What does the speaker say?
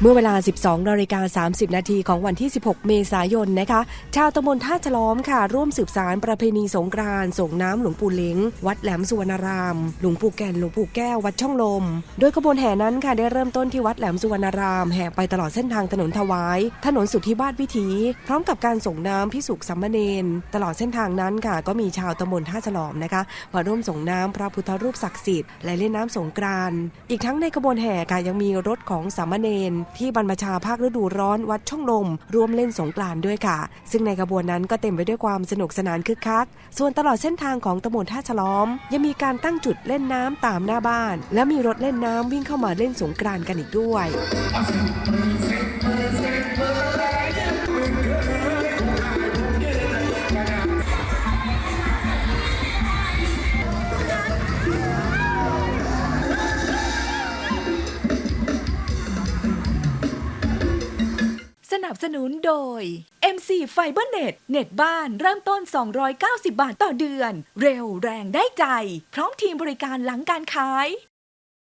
เมื่อเวลา 12นาฬิกา30 นาทีของวันที่ 16 เมษายนนะคะ ชาวตำบลท่าฉลอมค่ะ ร่วมสืบสารประเพณีสงกรานต์ส่งน้ำหลวงปู่เล้ง วัดแหลมสุวรรณาราม หลวงปู่แก่น หลวงปู่แก้ว วัดช่องลม โดยขบวนแห่นั้นค่ะ ได้เริ่มต้นที่วัดแหลมสุวรรณาราม แห่ไปตลอดเส้นทางถนนถวาย ถนนสุทธิวาทวิถี พร้อมกับการส่งน้ำพิสุกสัมมเนนตลอดเส้นทางนั้นค่ะ ก็มีชาวตำบลท่าฉลอมนะคะมาร่วมส่งน้ำพระพุทธรูปศักดิ์สิทธิ์และเล่นน้ำสงกรานต์อีกทั้งในขบวนแห่ค่ะยังมีรถของสามมเณรที่บรรพชาภาคฤดูร้อนวัดช่องลมร่วมเล่นสงกรานด้วยค่ะ ซึ่งในขบวนนั้นก็เต็มไปด้วยความสนุกสนานคึกคัก ส่วนตลอดเส้นทางของตำบลท่าฉลอม ยังมีการตั้งจุดเล่นน้ำตามหน้าบ้าน และมีรถเล่นน้ำวิ่งเข้ามาเล่นสงกรานกันอีกด้วย สนุนโดย MC FiberNet เน็ตบ้านเริ่มต้น 290 บาทต่อเดือน เร็วแรงได้ใจ พร้อมทีมบริการหลังการขาย